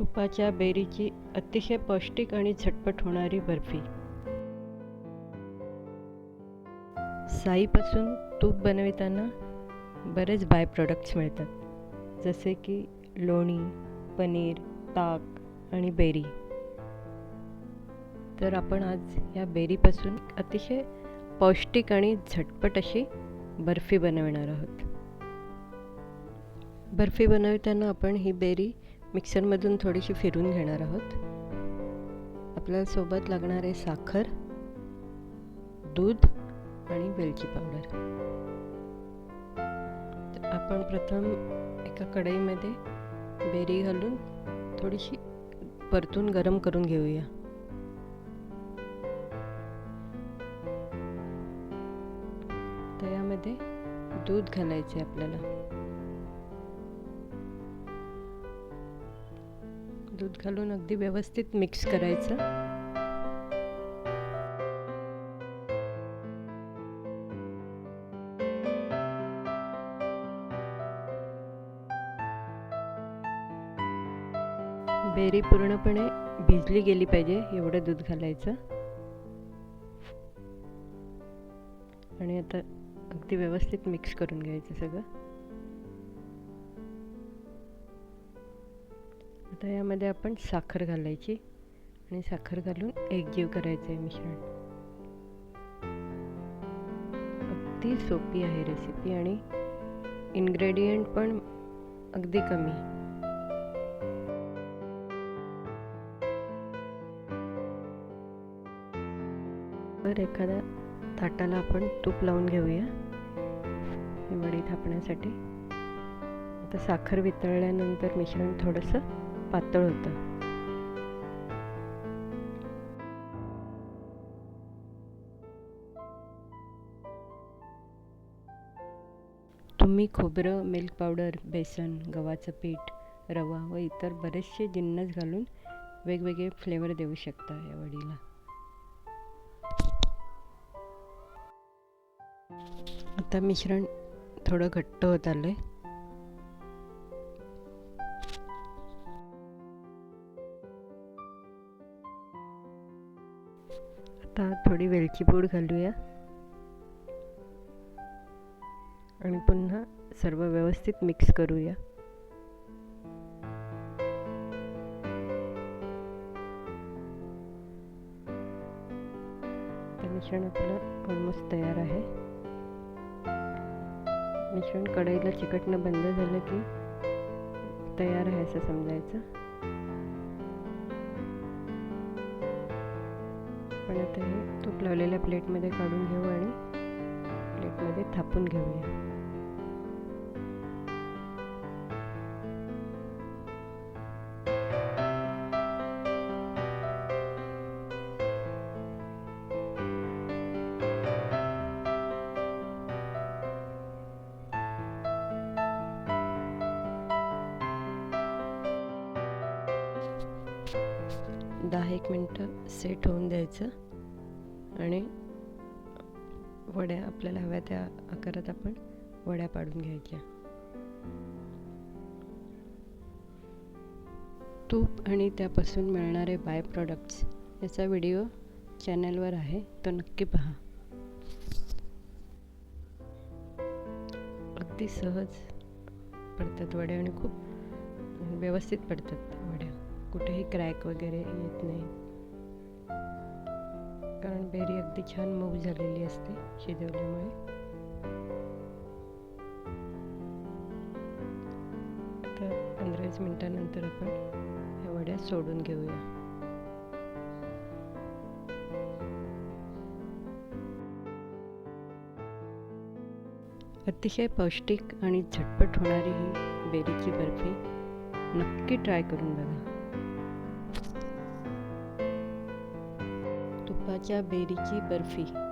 तुपाच्या बेरीची अतिशय पौष्टिक आणि झटपट होणारी बर्फी. साईपासून तूप बनविताना बरेच बाय प्रोडक्ट्स मिळतात जसे की लोणी पनीर ताक आणि बेरी. तर आपण आज या बेरीपासून अतिशय पौष्टिक आणि झटपट अशी बर्फी बनवणार आहोत. बर्फी बनवताना आपण ही बेरी मिक्सरमधून थोडीशी फिरून घेणार आहोत. आपल्याला सोबत लागणार आहे साखर दूध आणि वेलची पावडर. तर आपण प्रथम एका कढईमध्ये बेरी घालून थोडीशी परतून गरम करून घेऊया. तर यामध्ये दूध घालायचे आपल्याला. दूध घालून अगदी व्यवस्थित मिक्स करायचं. बेरी पूर्णपणे भिजली गेली पाहिजे एवढं दूध घालायचं. आणि आता अगदी व्यवस्थित मिक्स करून घ्यायचं सगळं. आता यामध्ये आपण साखर घालायची आणि साखर घालून एकजीव करायचं आहे मिश्रण. अगदी सोपी आहे रेसिपी आणि इन्ग्रेडियंट पण अगदी कमी. तर एखाद्या ताटाला आपण तूप लावून घेऊया. वडी थापण्यासाठी. आता साखर वितळल्यानंतर मिश्रण थोडंसं पातळ होतं. तुम्ही खोबरं मिल्क पावडर बेसन गव्हाचं पीठ रवा व इतर बरेचसे जिन्नस घालून वेगवेगळे फ्लेवर देऊ शकता या वडीला. आता मिश्रण थोडं घट्ट होत आलं आहे आता थोडी वेलची पूड घालूया. आणि पुन्हा सर्व व्यवस्थित मिक्स करूया. मिश्रण आपलं ऑलमोस्ट तयार आहे. मिश्रण कढईला चिकटणं बंद झालं की तयार आहे असं समजायचं. पण आता हे तूप लावलेल्या प्लेटमध्ये काढून घेऊ आणि प्लेटमध्ये थापून घेऊया. दहा एक मिनटं सेट होऊन द्यायचं. आणि वड्या आपल्याला हव्या त्या आकारात आपण वड्या पाडून घ्यायच्या. तूप आणि त्यापासून मिळणारे बाय प्रॉडक्ट्स याचा व्हिडिओ चॅनलवर आहे. तो नक्की पहा. अगदी सहज पडतात वड्या आणि खूप व्यवस्थित पडतात वड्या. कुठेही क्रॅक वगैरे येत नाही. कारण बेरी अगदी छान मऊ झालेली असते शिजवल्यामुळे. आता पंधराच मिनटानंतर आपण ह्या वड्या सोडून घेऊया. अतिशय पौष्टिक आणि झटपट होणारी ही बेरीची बर्फी नक्की ट्राय करून बघा. गुलाबाच्या बेरीची बर्फी.